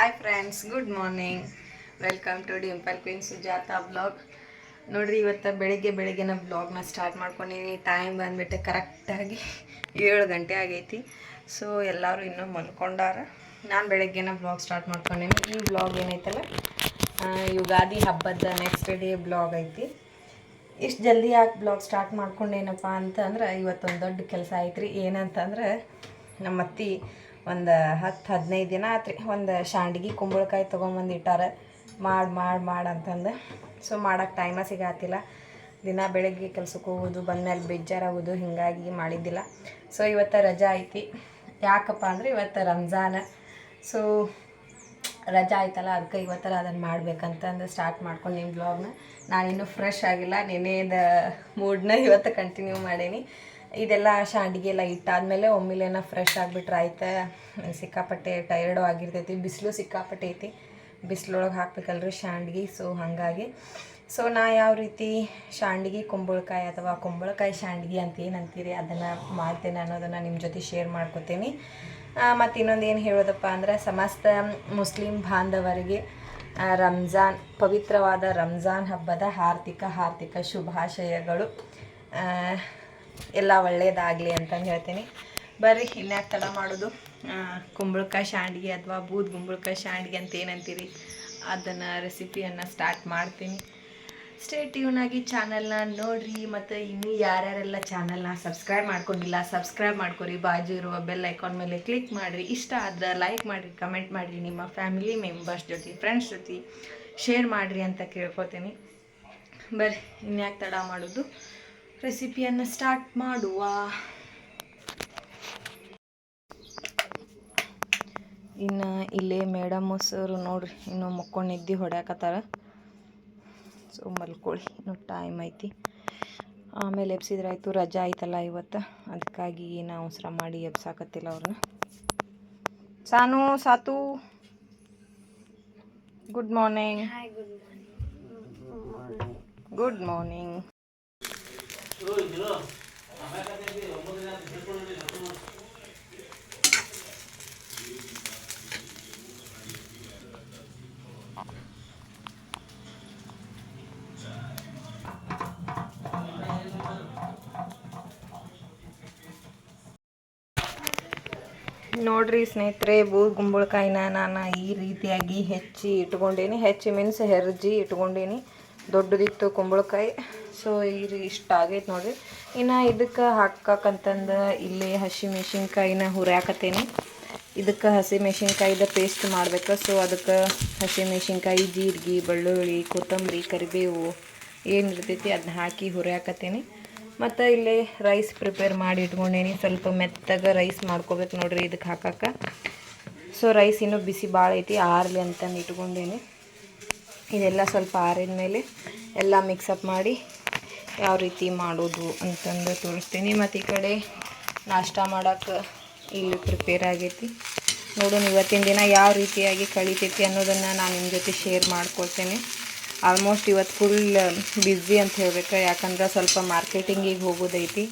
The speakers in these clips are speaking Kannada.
Hi friends good morning welcome to dimple queen Sujata blog ನೋಡ್ರಿ, ಇವತ್ತು ಬೆಳಿಗ್ಗೆ ಬೆಳಿಗ್ಗೆನ ಬ್ಲಾಗ್ನ ಸ್ಟಾರ್ಟ್ ಮಾಡ್ಕೊಂಡಿದ್ದೀನಿ ಟೈಮ್ ಬಂದುಬಿಟ್ಟು ಕರೆಕ್ಟಾಗಿ ಏಳು ಗಂಟೆ ಆಗೈತಿ. ಸೊ ಎಲ್ಲರೂ ಇನ್ನೂ ಮಲ್ಕೊಂಡಾರ. ನಾನು ಬೆಳಗ್ಗೆನ ಬ್ಲಾಗ್ ಸ್ಟಾರ್ಟ್ ಮಾಡ್ಕೊಂಡಿನಿ. ಈ ಬ್ಲಾಗ್ ಏನೈತಲ್ಲ ಯುಗಾದಿ ಹಬ್ಬದ ನೆಕ್ಸ್ಟ್ ಡೇ ಬ್ಲಾಗ್ ಐತಿ. ಇಷ್ಟು ಜಲ್ದಿ ಯಾಕೆ ಬ್ಲಾಗ್ ಸ್ಟಾರ್ಟ್ ಮಾಡ್ಕೊಂಡೇನಪ್ಪ ಅಂತಂದ್ರೆ, ಇವತ್ತೊಂದು ದೊಡ್ಡ ಕೆಲಸ ಐತ್ರಿ. ಏನಂತಂದ್ರೆ ನಮ್ಮ ಅತ್ತಿ ಒಂದು ಹತ್ತು ಹದಿನೈದು ದಿನ ಆತ್ರಿ. ಒಂದು ಶಾಂಡ್ಗಿ ಕುಂಬಳಕಾಯಿ ತೊಗೊಂಬಂದು ಇಟ್ಟಾರ. ಮಾಡಿ ಮಾಡಿ ಮಾಡಿ ಅಂತಂದು. ಸೊ ಮಾಡೋಕ್ಕೆ ಟೈಮ ಸಿಗಾತಿಲ್ಲ. ದಿನ ಬೆಳಗ್ಗೆ ಕೆಲ್ಸಕ್ಕೆ ಹೋಗೋದು ಬಂದಮೇಲೆ ಬೇಜಾರಾಗೋದು ಹಿಂಗಾಗಿ ಮಾಡಿದ್ದಿಲ್ಲ. ಸೊ ಇವತ್ತು ರಜಾ ಐತಿ. ಯಾಕಪ್ಪ ಅಂದ್ರೆ ಇವತ್ತು ರಂಜಾನ್. ಸೊ ರಜಾ ಆಯ್ತಲ್ಲ ಅದಕ್ಕೆ ಇವತ್ತರ ಅದನ್ನು ಮಾಡ್ಬೇಕಂತಂದು ಸ್ಟಾರ್ಟ್ ಮಾಡ್ಕೊಂಡು ನಿಮ್ಮ ಬ್ಲಾಗ್ನ ನಾನಿನ್ನೂ ಫ್ರೆಶ್ ಆಗಿಲ್ಲ. ನೆನೆದ ಮೂಡ್ನ ಇವತ್ತು ಕಂಟಿನ್ಯೂ ಮಾಡೀನಿ. ಇದೆಲ್ಲ ಶಾಂಡಿಗೆ ಎಲ್ಲ ಇಟ್ಟಾದ್ಮೇಲೆ ಒಮ್ಮಿಲೇನ ಫ್ರೆಶ್ ಆಗಿಬಿಟ್ರೆ ಆಯ್ತು? ಸಿಕ್ಕಾಪಟ್ಟೆ ಟೈರ್ಡು ಆಗಿರ್ತೈತಿ. ಬಿಸಿಲು ಸಿಕ್ಕಾಪಟ್ಟೆ ಐತಿ ಬಿಸಿಲೊಳಗೆ ಹಾಕ್ಬೇಕಲ್ರಿ ಶಾಂಡ್ಗಿ. ಸೊ ಹಾಗಾಗಿ. ಸೊ ನಾ ಯಾವ ರೀತಿ ಶಾಂಡ್ಗಿ, ಕುಂಬಳಕಾಯಿ ಅಥವಾ ಕುಂಬಳಕಾಯಿ ಶಾಂಡ್ಗಿ ಅಂತ ಏನು ಅಂತೀರಿ? ಅದನ್ನು ಮಾಡ್ತೇನೆ ಅನ್ನೋದನ್ನು ನಿಮ್ಮ ಜೊತೆ ಶೇರ್ ಮಾಡ್ಕೊತೀನಿ. ಮತ್ತು ಇನ್ನೊಂದು ಏನು ಹೇಳೋದಪ್ಪ ಅಂದರೆ, ಸಮಸ್ತ ಮುಸ್ಲಿಂ ಬಾಂಧವರಿಗೆ ರಂಜಾನ್, ಪವಿತ್ರವಾದ ರಂಜಾನ್ ಹಬ್ಬದ ಹಾರ್ದಿಕ ಹಾರ್ದಿಕ ಶುಭಾಶಯಗಳು. ಎಲ್ಲ ಒಳ್ಳೆಯದಾಗಲಿ ಅಂತಂದು ಹೇಳ್ತೀನಿ. ಬರ್ರಿ ಇನ್ಯಾಕೆ ತಡ ಮಾಡೋದು? ಕುಂಬಳಕಾಯಿ ಶಾಂಡ್ಗಿ ಅಥವಾ ಬೂದ್ ಕುಂಬಳಕಾಯಿ ಶಾಂಡ್ಗೆ ಅಂತ ಏನಂತೀರಿ? ಅದನ್ನು ರೆಸಿಪಿಯನ್ನು ಸ್ಟಾರ್ಟ್ ಮಾಡ್ತೀನಿ. ಸ್ಟೇ ಟ್ಯೂನ್ ಆಗಿ ಚಾನಲ್ನ ನೋಡ್ರಿ ಮತ್ತು ಇನ್ನೂ ಯಾರ್ಯಾರೆಲ್ಲ ಚಾನಲ್ನ ಸಬ್ಸ್ಕ್ರೈಬ್ ಮಾಡ್ಕೊಂಡಿಲ್ಲ ಸಬ್ಸ್ಕ್ರೈಬ್ ಮಾಡ್ಕೊರಿ. ಬಾಜು ಇರುವ ಬೆಲ್ ಐಕಾನ್ ಮೇಲೆ ಕ್ಲಿಕ್ ಮಾಡಿರಿ. ಇಷ್ಟ ಆದ್ರೆ ಲೈಕ್ ಮಾಡಿರಿ ಕಮೆಂಟ್ ಮಾಡಿರಿ. ನಿಮ್ಮ ಫ್ಯಾಮಿಲಿ ಮೆಂಬರ್ಸ್ ಜೊತೆ ಫ್ರೆಂಡ್ಸ್ ಜೊತೆ ಶೇರ್ ಮಾಡಿರಿ ಅಂತ ಕೇಳ್ಕೊತೀನಿ. ಬರ್ರಿ ಇನ್ಯಾಕೆ ತಡ ಮಾಡೋದು? ರೆಸಿಪಿಯನ್ನು ಸ್ಟಾರ್ಟ್ ಮಾಡುವ. ಇನ್ನು ಇಲ್ಲೇ ಮೇಡಮ್ ಸರ್ ನೋಡ್ರಿ ಇನ್ನು ಮುಕ್ಕೊಂಡು ನಿದ್ದೆ ಹೊಡ್ಯಾಕತ್ತಾರ. ಸೊ ಮಲ್ಕೊಳ್ಳಿ ಇನ್ನು ಟೈಮ್ ಐತಿ. ಆಮೇಲೆ ಎಬ್ಸಿದ್ರಾಯ್ತು ರಜಾ ಆಯ್ತಲ್ಲ ಇವತ್ತು. ಅದಕ್ಕಾಗಿ ನಾವು ಅವಸರ ಮಾಡಿ ಎಬ್ಸಾಕತ್ತಿಲ್ಲ ಅವ್ರನ್ನ ಸಾನು ಸಾತು. ಗುಡ್ ಮಾರ್ನಿಂಗ್ ಗುಡ್ ಮಾರ್ನಿಂಗ್ ನೋಡ್ರಿ ಸ್ನೇಹಿತರೆ ಬೂ ಗುಂಬಳಕಾಯಿನ ನಾನು ಈ ರೀತಿಯಾಗಿ ಹೆಚ್ಚಿ ಇಟ್ಕೊಂಡೇನಿ. ಹೆಚ್ಚಿ ಮೀನ್ಸ್ ಹೆರ್ಜಿ ಇಟ್ಕೊಂಡೀನಿ. ದೊಡ್ಡದಿತ್ತು ಕುಂಬಳಕಾಯಿ. ಸೊ ಈ ರೀ ಇಷ್ಟ ಆಗೈತೆ ನೋಡಿರಿ. ಇನ್ನು ಇದಕ್ಕೆ ಹಾಕಕ್ಕಂತಂದು ಇಲ್ಲಿ ಹಸಿ ಮೆಣಸಿನ್ಕಾಯಿನ ಹುರ್ಯಾಕತ್ತೇನೆ. ಇದಕ್ಕೆ ಹಸಿ ಮೆಣಸಿನ್ಕಾಯಿದ ಪೇಸ್ಟ್ ಮಾಡ್ಬೇಕು. ಸೊ ಅದಕ್ಕೆ ಹಸಿ ಮೆಣಸಿನ್ಕಾಯಿ, ಜೀರಿಗೆ, ಬೆಳ್ಳುಳ್ಳಿ, ಕೊತ್ತಂಬರಿ, ಕರಿಬೇವು ಏನು ಇರ್ತೈತಿ ಅದನ್ನ ಹಾಕಿ ಹುರಿಯಾಕತ್ತೀನಿ. ಮತ್ತು ಇಲ್ಲಿ ರೈಸ್ ಪ್ರಿಪೇರ್ ಮಾಡಿ ಇಟ್ಕೊಂಡೇನಿ. ಸ್ವಲ್ಪ ಮೆತ್ತಗೆ ರೈಸ್ ಮಾಡ್ಕೋಬೇಕು ನೋಡ್ರಿ ಇದಕ್ಕೆ ಹಾಕಕ್ಕೆ ಸೊ ರೈಸ್ ಇನ್ನೂ ಬಿಸಿ ಭಾಳ ಐತಿ. ಆರ್ಲಿ ಅಂತಂದು ಇಟ್ಕೊಂಡೇನಿ. ಇದೆಲ್ಲ ಸ್ವಲ್ಪ ಆರಿದ ಮೇಲೆ ಎಲ್ಲ ಮಿಕ್ಸಪ್ ಮಾಡಿ ಯಾವ ರೀತಿ ಮಾಡೋದು ಅಂತಂದು ತೋರಿಸ್ತೀನಿ. ಮತ್ತು ಈ ಕಡೆ ನಾಷ್ಟ ಮಾಡೋಕ್ಕೆ ಇಲ್ಲಿ ಪ್ರಿಪೇರ್ ಆಗೈತಿ. ನೋಡೋಣ ಇವತ್ತಿನ ದಿನ ಯಾವ ರೀತಿಯಾಗಿ ಕಳೀತೈತಿ ಅನ್ನೋದನ್ನು ನಾನು ನಿಮ್ಮ ಜೊತೆ ಶೇರ್ ಮಾಡ್ಕೊಳ್ತೇನೆ ಆಲ್ಮೋಸ್ಟ್ ಇವತ್ತು ಫುಲ್ ಬ್ಯುಸಿ ಅಂತ ಹೇಳ್ಬೇಕು. ಯಾಕಂದ್ರೆ ಸ್ವಲ್ಪ ಮಾರ್ಕೆಟಿಂಗಿಗೆ ಹೋಗೋದೈತಿ.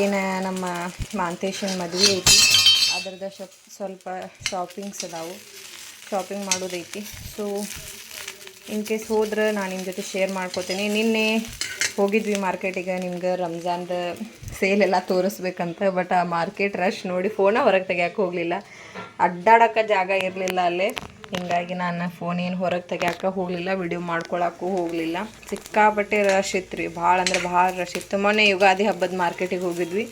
ಏನು ನಮ್ಮ ಮಾಂತೇಶನ್ ಮದುವೆ ಐತಿ. ಅದರದ ಸ್ವಲ್ಪ ಸ್ವಲ್ಪ ಶಾಪಿಂಗ್ಸ್ ಅದಾವು. ಶಾಪಿಂಗ್ ಮಾಡೋದೈತಿ. ಸೊ ಇನ್ ಕೇಸ್ ಹೋದ್ರೆ ನಾನು ನಿಮ್ಮ ಜೊತೆ ಶೇರ್ ಮಾಡ್ಕೋತೀನಿ. ನಿನ್ನೆ ಹೋಗಿದ್ವಿ ಮಾರ್ಕೆಟಿಗೆ ನಿಮ್ಗೆ ರಂಜಾನ್ದ ಸೇಲ್ ಎಲ್ಲ ತೋರಿಸ್ಬೇಕಂತ ಬಟ್ ಆ ಮಾರ್ಕೆಟ್ ರಶ್ ನೋಡಿ ಫೋನ ಹೊರಗೆ ತೆಗಿಯಕ್ಕೆ ಹೋಗಲಿಲ್ಲ. ಅಡ್ಡಾಡೋಕ್ಕೆ ಜಾಗ ಇರಲಿಲ್ಲ ಅಲ್ಲೇ. ಹಿಂಗಾಗಿ ನಾನು ಫೋನ್ ಏನು ಹೊರಗೆ ತೆಗಿಯಕ್ಕೆ ಹೋಗಲಿಲ್ಲ ವಿಡಿಯೋ ಮಾಡ್ಕೊಳಕ್ಕೂ ಹೋಗಲಿಲ್ಲ. ಸಿಕ್ಕಾಪಟ್ಟೆ ರಶ್ ಇತ್ತು ರೀ. ಭಾಳ ಅಂದ್ರೆ ಭಾಳ ರಶ್ ಇತ್ತು. ಮೊನ್ನೆ ಯುಗಾದಿ ಹಬ್ಬದ ಮಾರ್ಕೆಟಿಗೆ ಹೋಗಿದ್ವಿ.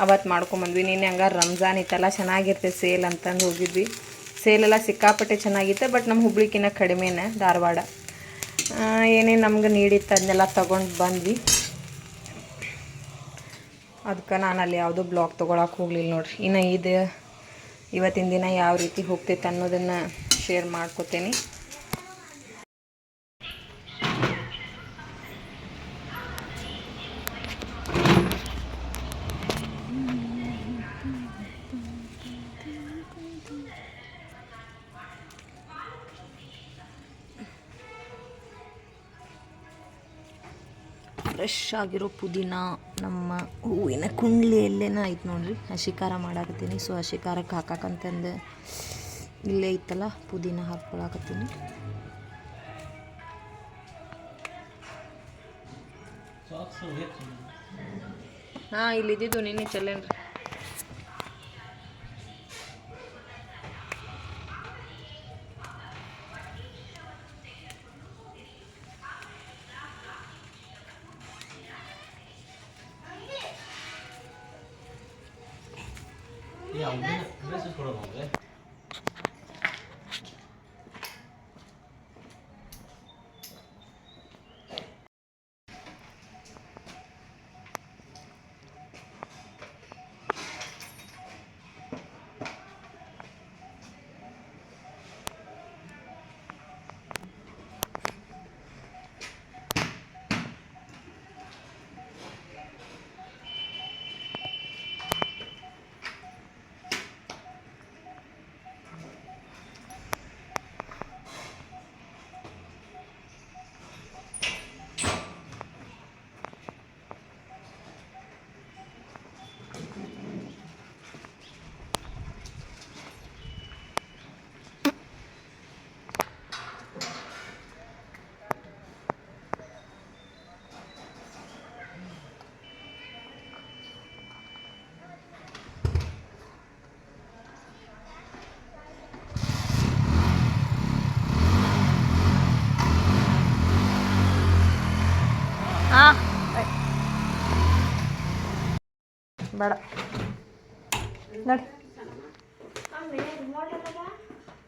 ಅವತ್ತು ಮಾಡ್ಕೊಂಬಂದ್ವಿ ನಿನ್ನೆ ಹಂಗ ರಂಜಾನ್ ಇತ್ತಲ್ಲ ಚೆನ್ನಾಗಿರ್ತೈತೆ ಸೇಲ್ ಅಂತಂದು ಹೋಗಿದ್ವಿ. ಸೇಲೆಲ್ಲ ಸಿಕ್ಕಾಪಟ್ಟೆ ಚೆನ್ನಾಗಿತ್ತು ಬಟ್ ನಮ್ಮ ಹುಬ್ಳಿಕಿನ್ನ ಕಡಿಮೆನೇ ಧಾರವಾಡ. ಏನೇನು ನಮ್ಗೆ ನೀಡಿತ್ತು ಅದನ್ನೆಲ್ಲ ತೊಗೊಂಡು ಬಂದ್ವಿ. ಅದಕ್ಕೆ ನಾನು ಅಲ್ಲಿ ಯಾವುದೂ ಬ್ಲಾಗ್ ತೊಗೊಳಕ್ಕೆ ಹೋಗಲಿಲ್ಲ ನೋಡ್ರಿ. ಇನ್ನು ಇದು ಇವತ್ತಿನ ದಿನ ಯಾವ ರೀತಿ ಹೋಗ್ತೈತೆ ಅನ್ನೋದನ್ನು ಶೇರ್ ಮಾಡ್ಕೋತೀನಿ. ಫ್ರೆಶ್ ಆಗಿರೋ ಪುದೀನ ನಮ್ಮ ಹೂವಿನ ಕುಂಡ್ಲಿಯಲ್ಲೇನ ಐತೆ ನೋಡ್ರಿ. ಹಸಿ ಖಾರ ಮಾಡಾಕತ್ತೀನಿ. ಸೊ ಹಸಿ ಹಾಕಾಕಂತಂದು ಇಲ್ಲೇ ಇತ್ತಲ್ಲ ಪುದೀನ ಹಾಕ್ಕೊಳಕತ್ತೀನಿ. ಹಾಂ ಇಲ್ಲಿದ್ದು ನಿನ್ನೆ ಚೆಲ್ಲೇನ್ರಿ 그냥 우리는 그래서 저런 건데.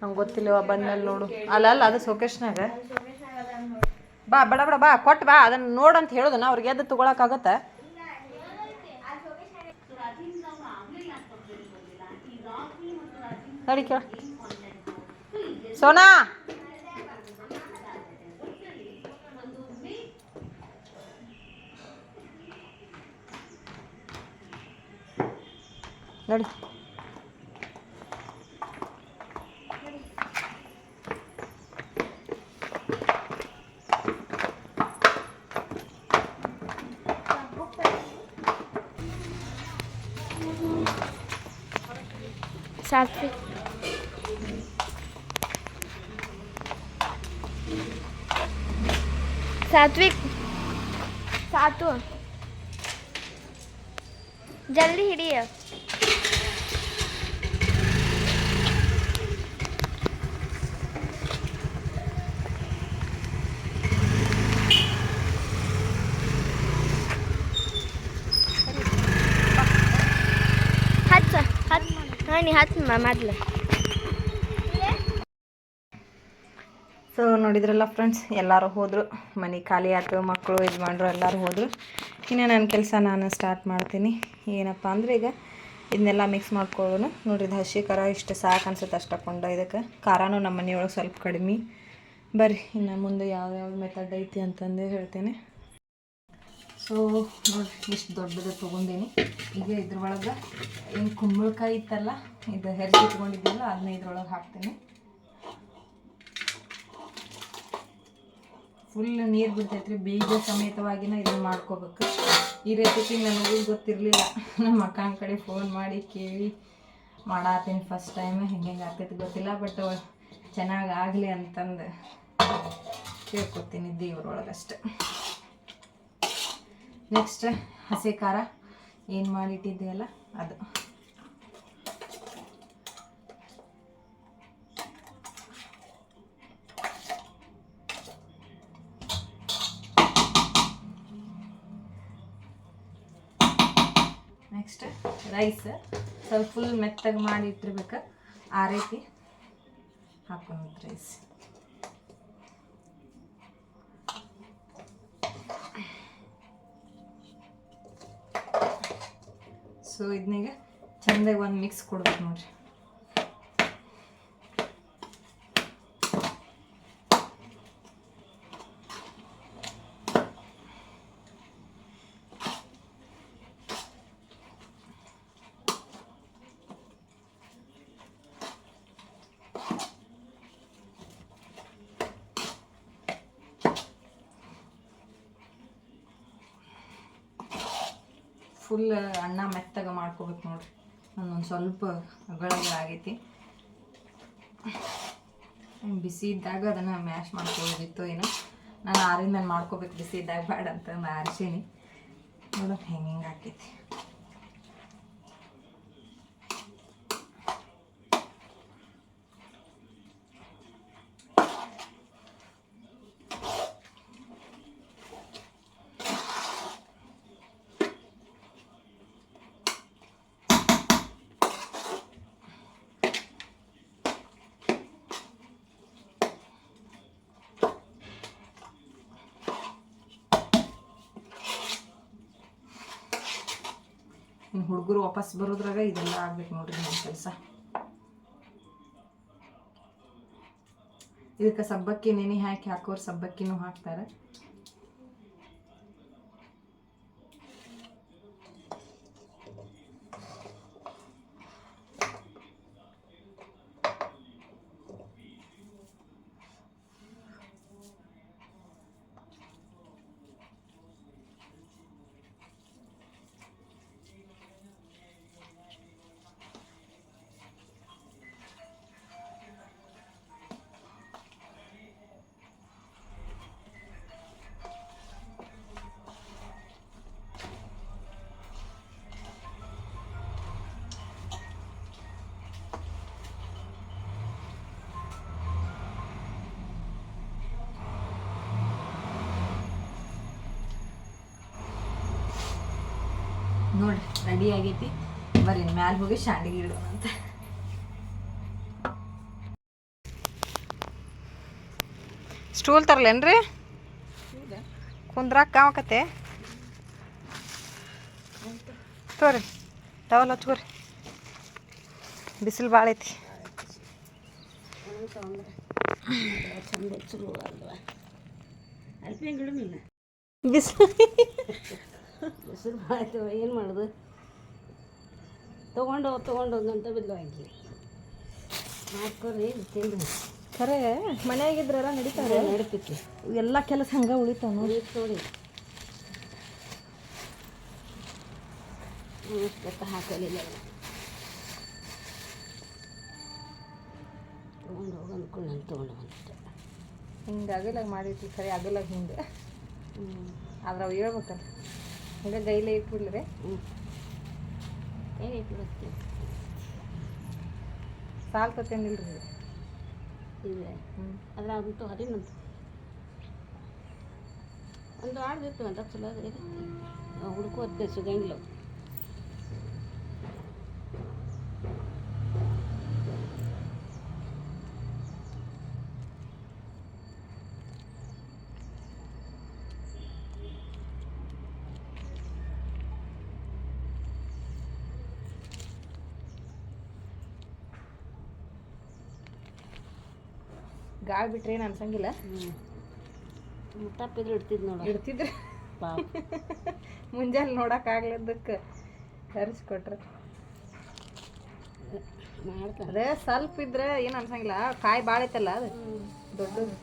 ನಂಗೆ ಗೊತ್ತಿಲ್ಲವ ಬಂದಲ್ಲಿ ನೋಡು. ಅಲ್ಲ ಅಲ್ಲ, ಅದು ಸೋಕೇಶ್ನಾಗ ಬಾ, ಬಡ ಬಡ, ಬಾ ಕೊಟ್ಟು ಬಾ ಅದನ್ನು ನೋಡಂತ ಹೇಳೋದು ನಾ ಅವ್ರಿಗೆ ಎದ್ದು ತೊಗೊಳಕ್ಕಾಗತ್ತೆ ನಡಿ ಕೇಳ. ಸೋನಾ! ನಡಿ. ಸಾತ್ವಿಕ್ ಸಾತ್ವಿಕ್ ಸಾತು ಜಲ್ದಿ ಹಿಡಿಯ ಹಚ್ಚ ಹತ್ ನೀ ಸೊ ನೋಡಿದ್ರಲ್ಲ ಫ್ರೆಂಡ್ಸ್ ಎಲ್ಲರೂ ಹೋದರು. ಮನೆ ಖಾಲಿ ಆಯ್ತು ಮಕ್ಕಳು ಯಜಮಾನ್ರು ಎಲ್ಲರೂ ಹೋದರು. ಇನ್ನು ನನ್ನ ಕೆಲಸ ನಾನು ಸ್ಟಾರ್ಟ್ ಮಾಡ್ತೀನಿ. ಏನಪ್ಪ ಅಂದರೆ ಈಗ ಇದನ್ನೆಲ್ಲ ಮಿಕ್ಸ್ ಮಾಡ್ಕೊಳ್ಳೋಣ. ನೋಡ್ರಿ ಇದು ಹಸಿ ಖಾರ ಇಷ್ಟು ಸಾಕು ಅನ್ಸುತ್ತೆ ಅಷ್ಟು ಹಾಕೊಂಡು ಇದಕ್ಕೆ. ಖಾರನೂ ನಮ್ಮ ಮನೆಯೊಳಗೆ ಸ್ವಲ್ಪ ಕಡಿಮೆ. ಬರ್ರಿ, ಇನ್ನು ಮುಂದೆ ಯಾವ್ಯಾವ ಮೆಥಡ್ ಐತಿ ಅಂತಂದು ಹೇಳ್ತೇನೆ. ಸೊ ನೋಡಿ ಇಷ್ಟು ದೊಡ್ಡದು ತೊಗೊಂಡೀನಿ. ಈಗ ಇದ್ರೊಳಗೆ ಏನು ಕುಂಬಳಕಾಯಿ ಇತ್ತಲ್ಲ, ಇದು ಹೆರ್ಜಿ ಇಟ್ಕೊಂಡಿದ್ದೀವಲ್ಲ ಅದನ್ನ ಇದ್ರೊಳಗೆ ಹಾಕ್ತೀನಿ. ಫುಲ್ ನೀರು ಬಿಡ್ತೈತ್ರಿ, ಬೀಜ ಸಮೇತವಾಗಿನ ಇದನ್ನ ಮಾಡ್ಕೋಬೇಕು. ಈ ರೆಸಿಪಿ ನನಗೂ ಗೊತ್ತಿರಲಿಲ್ಲ. ನಮ್ಮ ಅಕ್ಕನ ಕಡೆ ಫೋನ್ ಮಾಡಿ ಕೇಳಿ ಮಾಡಾತೀನಿ ಫಸ್ಟ್ ಟೈಮ್ ಹೆಂಗೆ ಹೆಂಗೆ ಆಗ್ತೈತಿ ಗೊತ್ತಿಲ್ಲ ಬಟ್ ಚೆನ್ನಾಗಿ ಆಗಲಿ ಅಂತಂದು ಕೇಳ್ಕೊತೀನಿ ದೇವ್ರೊಳಗಷ್ಟೆ. ನೆಕ್ಸ್ಟ್ ಹಸಿ ಖಾರ ಏನು ಮಾಡಿಟ್ಟಿದ್ದೆಯಲ್ಲ ಅದು. ನೆಕ್ಸ್ಟ್ ರೈಸ್ ಸ್ವಲ್ಪ ಫುಲ್ ಮೆತ್ತಗೆ ಮಾಡಿ ಇಟ್ಟಿರ್ಬೇಕು ಆ ರೀತಿ ಹಾಕೊಂಡು ರೈಸ್ ಸೊ ಇದನ್ನೀಗ ಚೆಂದಾಗಿ ಒಂದು ಮಿಕ್ಸ್ ಕೊಡ್ಬೇಕು ನೋಡ್ರಿ. ಫುಲ್ ಅನ್ನ ಮೆತ್ತಗೆ ಮಾಡ್ಕೋಬೇಕು ನೋಡ್ರಿ. ಒಂದೊಂದು ಸ್ವಲ್ಪ ಆಗೈತಿ. ಬಿಸಿ ಇದ್ದಾಗ ಅದನ್ನು ಮ್ಯಾಶ್ ಮಾಡ್ಕೊಳ್ಳೋದಿತ್ತು ಏನು. ನಾನು ಆರಿದ ಮೇಲೆ ಮಾಡ್ಕೋಬೇಕು, ಬಿಸಿ ಇದ್ದಾಗ ಬೇಡ ಅಂತ ಆರಿಸೀನಿ. ನೋಡೋಣ ಹೆಂಗೆ ಹೆಂಗೆ ಇನ್ನು ಹುಡುಗರು ವಾಪಸ್ ಬರೋದ್ರಾಗ ಇದೆಲ್ಲ ಆಗ್ಬೇಕು ನೋಡ್ರಿ ನಮ್ಮ ಕೆಲಸ. ಇದಕ್ಕೆ ಸಬ್ಬಕ್ಕಿ ನೆನೆ ಹಾಕಿ ಹಾಕೋರು ಸಬ್ಬಕ್ಕಿನೂ ಹಾಕ್ತಾರೆ. ರೆಡಿ ಆಗೈತಿ. ಬರ್ರಿ ಮ್ಯಾಲ ಹೋಗಿ ಶಾಂಡಿಗೆ ಇಡೋಣ ಅಂತ. ಸ್ಟೂಲ್ ತರಲೇನ್ರಿ? ಕುಂದ್ರಾಕ ಕಾವಕತ್ತೆ ತೋರಿ ಟವಲ್ ಹಚ್ಕೋರಿ. ಬಿಸಿಲು ಭಾಳ ಐತಿ. ಬಿಸಿಲು ಬಿಸಿಲು ಭಾಳ ಏನು ಮಾಡೋದು? ತೊಗೊಂಡು ತೊಗೊಂಡು ಅಂತ ಹಾಕಿ ಮಾಡ್ಕೊರಿ ತಿಂದು ಖರೆ ಮನೆಯಾಗಿದ್ರೆಲ್ಲ ನಡೀತಾರೆ. ನಡಿತೈತಿ ಎಲ್ಲ ಕೆಲಸ ಹಂಗೆ ಉಳಿತಾವ ನೋಡಿ. ನೋಡಿ ಹಾಕಲಿಲ್ಲ ತೊಗೊಂಡು ಹೋಗಿ ಅಂದ್ಕೊಂಡು ನಾನು ತೊಗೊಂಡು ಬಂದಿದ್ದೆ ಹಿಂಗೆ ಅಗಲಾಗ ಮಾಡಿರ್ತೀವಿ ಖರೆ ಅಗಲಾಗ ಹಿಂಗೆ. ಹ್ಞೂ ಆದ್ರೆ ಅವು ಹೇಳ್ಬೇಕಲ್ಲ. ಹಂಗೆ ಗೈಲೇ ಇಟ್ಬಿಡ್ಲಿ ಹ್ಞೂ ಏನೈತಿ ಗೊತ್ತಿ ಸಾಲ್ ತತ್ತೇನಿಲ್ರಿ ಇಲ್ಲ? ಹ್ಞೂ ಅದ್ರ ಆಗ್ಬಿಟ್ಟು ಹರಿನಂತ ಒಂದು ಆಡ್ದಿತ್ತು ಅಂತ ಚಲೋ ಹುಡ್ಕೋತ್ತೆ ಸಿಗಂಗಿಲ್ಲ ಅವು. ಗಾಳಿ ಬಿಟ್ರೆ ಏನು ಅನ್ಸಂಗಿಲ್ಲ ತಪ್ಪಿದ್ರೆ ಇಡ್ತಿದ್ ನೋಡ. ಇಡ್ತಿದ್ರೆ? ಮುಂಜಾನೆ ನೋಡೋಕ್ಕಾಗ್ಲದಕ್ಕೆ ತರಿಸ್ಕೊಟ್ರೆ ಅದೇ ಸ್ವಲ್ಪ ಇದ್ರೆ ಏನು ಅನ್ಸಂಗಿಲ್ಲ. ಕಾಯಿ ಭಾಳ ಐತಲ್ಲ ಅದು. ದೊಡ್ಡದು.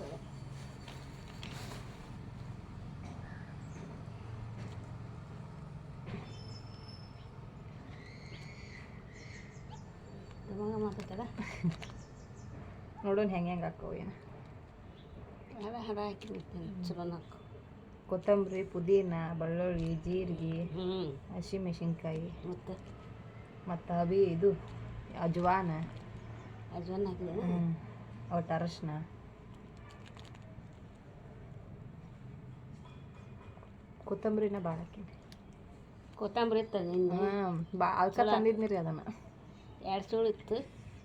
ನೋಡೋಣ ಹೆಂಗೆ ಹೆಂಗೆ ಹಾಕೋ ಏನು. ಹಾಕಿ ಬಿಡ್ತೀನಿ ಕೊತ್ತಂಬರಿ ಪುದೀನ ಬೆಳ್ಳುಳ್ಳಿ ಜೀರಿಗೆ ಹ್ಞೂ ಹಸಿಮೆಣಸಿನ್ಕಾಯಿ. ಮತ್ತು? ಮತ್ತು ಅಬಿ ಇದು ಅಜ್ವಾನ. ಅಜ್ವಾನ ಹಾಕಿದೆ ಹ್ಞೂ ಒಟ್ಟು ಅರಶಿನ. ಕೊತ್ತಂಬರಿನ ಭಾಳ ಹಾಕಿದ್ವಿ ಕೊತ್ತಂಬರಿ ಇತ್ತು ಹಾಂ ಬಾ ಅದಕ್ಕೆ ತಂದಿದ್ನಿ ರೀ ಅದನ್ನು. ಎರಡು ಸೂಳು ಇತ್ತು.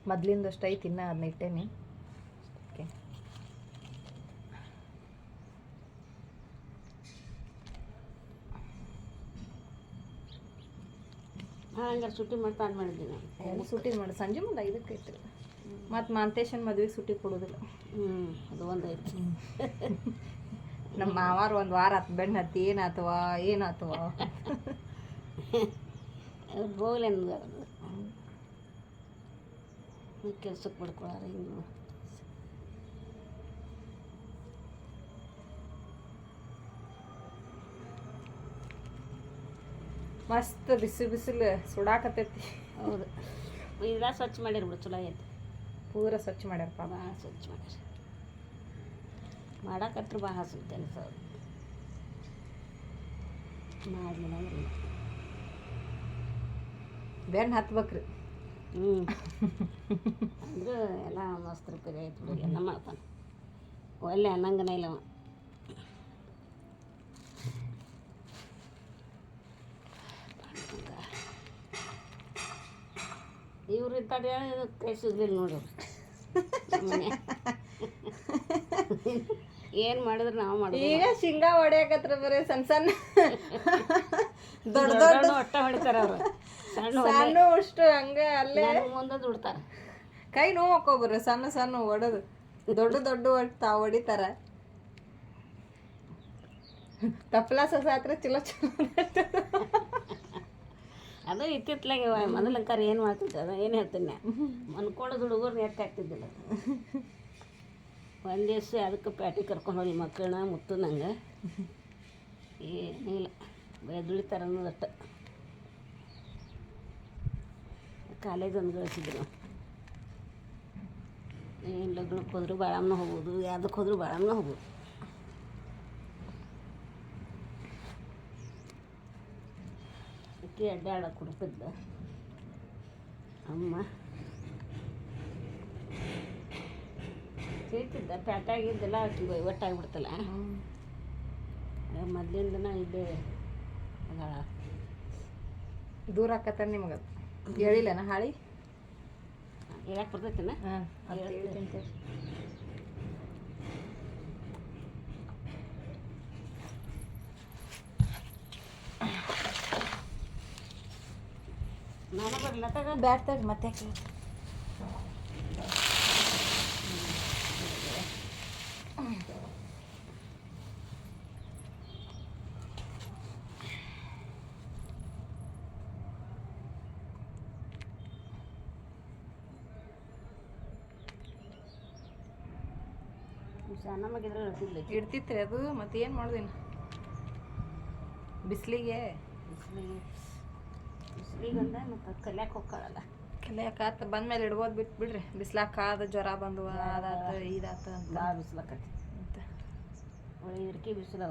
ಮೊದ್ಲಿಂದಷ್ಟು ಐತಿ ಇನ್ನ ಅದನ್ನ ಇಟ್ಟೇನಿ ಓಕೆ ಹಾಂ ಹಂಗಾರೆ ಸುಟ್ಟಿ ಮಾಡ್ತಾ ಅದು ಮಾಡಿದ್ವಿ ಎಲ್ಲಿ ಸುಟ್ಟಿ ಮಾಡಿ. ಸಂಜೆ ಮುಂದೆ ಐದಕ್ಕೆ ಐತ್ರಿ ಮತ್ತು ಮಾಂತೇಶನ್ ಮದುವೆಗೆ ಸುಟ್ಟಿ ಕೊಡೋದಿಲ್ಲ. ಹ್ಞೂ ಅದು ಒಂದು ಐತಿ. ನಮ್ಮ ಮಾವಾರ ಒಂದು ವಾರ ಹತ್ತು ಬೆಣ್ಣೆ ಹತ್ತಿ ಏನಾತವ ಏನಾತವ? ಅದು ಬೋಗ್ಲಿ ಅನ್ನೋದು ಕೆಲ್ಸಕ್ಕೆ ಪಡ್ಕೊಳಾರ ಹಿಂಗೆ ಮಸ್ತ್ ಬಿಸಿಲು ಬಿಸಿಲು ಸುಡಾಕತ್ತೈತಿ ಹೌದು ಇದ ಸ್ವಚ್ಛ ಮಾಡಿರ್ಬಿಡು ಚಲೋ ಐತಿ ಪೂರ ಸ್ವಚ್ಛ ಮಾಡ್ಯಾರ ಪಾಪ ಭಾಳ ಸ್ವಚ್ಛ ಮಾಡ್ಯಾರ ಮಾಡಾಕತ್ರ ಭಾಳ ಹಸು ಕೆಲಸ ಅವ್ರು ಮಾಡಲಿಲ್ಲ ಅಂದ್ರೆ ಇಲ್ಲ. ಬೆನ್ನು ಹತ್ಬೇಕ್ರಿ ಹ್ಞೂ ಅಂದ್ರೆ ಎಲ್ಲ ಮಸ್ತ್ ರಿಪೇರಿ ಆಯ್ತು ಬಿಡಿ ಎಲ್ಲ ಮಾಡ್ತಾನೆ ಒಳ್ಳೆ ಅನ್ನಂಗನೇ ಇಲ್ಲ ಇವ್ರು ಇರ್ತಾರೆ ಕೈ ಸಿಗ್ಲಿಲ್ಲ ನೋಡಿ. ಏನು ಮಾಡಿದ್ರೆ ನಾವು ಮಾಡಿ ಈಗ ಶೇಂಗಾ ಹೊಡೆಯಕತ್ರ ಬರೀ ಸಣ್ಣ ಸಣ್ಣ ದೊಡ್ಡ ದೊಡ್ಡ ಹೊಟ್ಟೆ ಹೊಡಿತಾರೆ ಅವರು. ಸಣ್ಣ ಸಣ್ಣ ಅಷ್ಟು ಹಂಗೆ ಅಲ್ಲೇ ಮುಂದೆ ದುಡ್ತಾರೆ. ಕೈ ನೋವು ಹಾಕೋಬ್ರಿ ಸಣ್ಣ ಸಣ್ಣ ಹೊಡೆದು ದೊಡ್ಡ ದೊಡ್ಡ ಒಟ್ಟು ತಾವು ಹೊಡಿತಾರ. ತಪ್ಪಲ ಸಸ ಹತ್ರ ಚಲೋ ಚಲೋ ಅದು ಇತ್ತಿತ್ತಲಾಗೆ ಮೊದಲಂಕಾರ ಏನು ಮಾಡ್ತಿದ್ದೆ, ಅದು ಏನು ಹೇಳ್ತೀನಿ. ಮನ್ಕೊಳ್ಳೋದು ಹುಡುಗರು ಎತ್ತ ಆಗ್ತಿದ್ದಿಲ್ಲ ಒಂದು ದಿವಸ ಅದಕ್ಕೆ ಪ್ಯಾಟಿ ಕರ್ಕೊಂಡು ಹೋಗಿ ಮಕ್ಕಳನ್ನ ಮುತ್ತು ನಂಗೆ. ಏನಿಲ್ಲ, ಬರೀ ದುಡಿತಾರೆ ಅನ್ನೋದಟ್ಟು ಕಾಲೇಜ್ ಒಂದು ಗಳಿಸಿದ್ರು ಏನು ಲಗ್ನಕ್ಕೆ ಹೋದ್ರು ಬಾಳಮ್ಮನ ಹೋಗ್ಬೋದು ಯಾವುದಕ್ಕೆ ಹೋದ್ರು ಬಾಳಮ್ಮನ ಹೋಗ್ಬೋದು ಅಕ್ಕಿ ಅಡ್ಡಾಡ ಕುಡ್ತಿದ್ದ ಅಮ್ಮ. ಸಿಗ್ತಿದ್ದ ಪ್ಯಾಟಾಗಿದ್ದೆಲ್ಲ ಆಕಿ ಒಟ್ಟಾಗ್ಬಿಡ್ತಲ್ಲ. ಮೊದ್ಲಿಂದ ಇಲ್ಲೇ ಅದಾಳ. ದೂರ ಆಕತ್ತಾರ ನಿಮ್ಗೆ? ಹೇಳಿಲ್ಲನ ಹಾಳಿ? ಹೇಳಕ್ಕೆ ಬರ್ತೈತಿನ? ಹಾಂ ಹೇಳ್ತೀನಿ ತಡಿ. ನಾನು ಬರಲ್ಲ ತಗ ತಡಿ ಮತ್ತೆ ಸಣ್ಣ ಮಗಿದ್ರೆ ಇಡ್ತಿತ್ರಿ ಅದು ಮತ್ತೆ ಏನು ಮಾಡೋದೇನು ಬಿಸಿಲಿಗೆ? ಬಿಸಿಲಿಗೆ. ಬಿಸಿಲಿಗಂದ ಮತ್ತು ಕಲ್ಯಾಕೆ ಹೋಗ್ಕಾಳಲ್ಲ. ಬಂದ ಮೇಲೆ ಇಡ್ಬೋದು ಬಿಟ್ಟು ಬಿಡ್ರಿ. ಬಿಸ್ಲಾಕ ಕಾದ ಜ್ವರ ಬಂದು ಅದಾತ ಇದಾತ ಅಂತ. ಭಾಳ ಬಿಸಿಲಾಕತಿ ಅಂತ ಒಳ್ಳೆ ಇರ್ಕಿ ಬಿಸಿಲು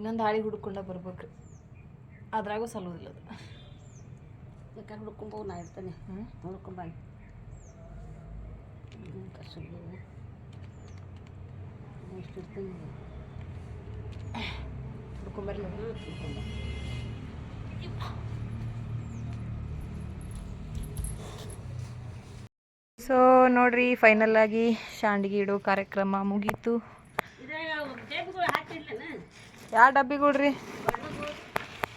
ಇನ್ನೊಂದು ಹಾಳಿ ಹುಡ್ಕೊಂಡ ಬರ್ಬೇಕು ಅದ್ರಾಗೂ ಸಲುವುದಿಲ್ಲ ಅದು. ಬೇಕಾದ್ರೆ ಹುಡ್ಕೊಂಬೋ ನಾ ಇರ್ತೇನೆ. ಹ್ಞೂ ನೋಡ್ಕೊಂಬಾನಿ ಕಸುಬು ಎಷ್ಟು ಇರ್ತೀನಿ. ಹುಡ್ಕೊಂಬರ್ಲಿ ಸೊ ನೋಡ್ರಿ. ಫೈನಲ್ ಆಗಿ ಶಾಂಡಿಗೆ ಇಡೋ ಕಾರ್ಯಕ್ರಮ ಮುಗೀತು. ಯಾವ ಡಬ್ಬಿಗಳ್ರಿ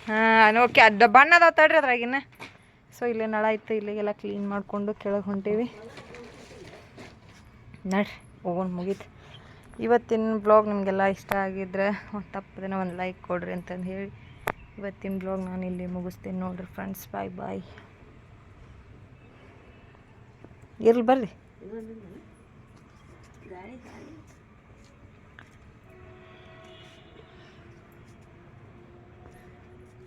ಹಾಂ ಓಕೆ, ಅದು ಬಣ್ಣ ಅದಾವ ತಡ್ರಿ ಅದ್ರಾಗಿನ. ಸೊ ಇಲ್ಲೇ ನಳ ಇತ್ತು, ಇಲ್ಲಿಗೆಲ್ಲ ಕ್ಲೀನ್ ಮಾಡಿಕೊಂಡು ಕೆಳಗೆ ಹೊಂಟೀವಿ. ನಡ್ರಿ, ಹೋಗೋಣ ಮುಗೀತು. ಇವತ್ತಿನ ಬ್ಲಾಗ್ ನಿಮಗೆಲ್ಲ ಇಷ್ಟ ಆಗಿದ್ರೆ ಒಂದು ತಪ್ಪದೇನೋ ಒಂದು ಲೈಕ್ ಕೊಡ್ರಿ ಅಂತಂದು ಹೇಳಿ. ಇವತ್ತಿನ ಬ್ಲಾಗ್ ನಾನು ಇಲ್ಲಿ ಮುಗಿಸ್ತೀನಿ ನೋಡ್ರಿ ಫ್ರೆಂಡ್ಸ್ ಬಾಯ್ ಬಾಯ್ ಇರ್ಲಿ ಬರ್ರಿ ಗಾಳಿ ಗಾಳಿ ಇದ್ರಲ್ಲಿ ನೀವು ಇದ್ದಾಗ ಬರುವಲ್ಲ ನೋಡ್ರಿ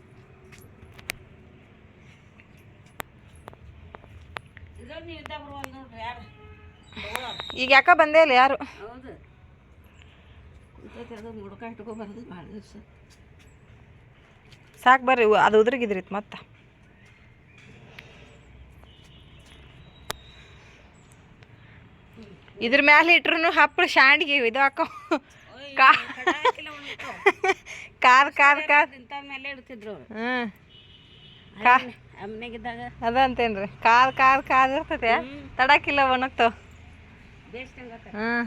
ಯಾರು ಈಗ ಯಾಕ ಬಂದೇ ಇಲ್ಲ ಯಾರು? ಸಾಕು ಬರ್ರಿ ಅದು ಉದ್ರಗಿದ್ರಿ ಮತ್ತೆ. ಇದ್ರ ಮ್ಯಾಲೆ ಇಟ್ರು ಹಪ್ಪಳ ಶಾಂಡಿಗೆ ಇದು ಹಾಕೋ. ಕಾರ್ ಕಾರ್ ಕಾರ್. ಇಂಥ ಮೇಲೆ ಇಡ್ತಿದ್ರು ಹಾ ಹ್ಞೂ ಅದ ಅಂತೇನ್ರಿ ಕಾಲ್ ಕಾಲ್ ಕಾಲ್ ಇರ್ತೈತೆ ತಡಕಿಲ್ಲ ಒಣಗ್ತಾವ ಹಾಂ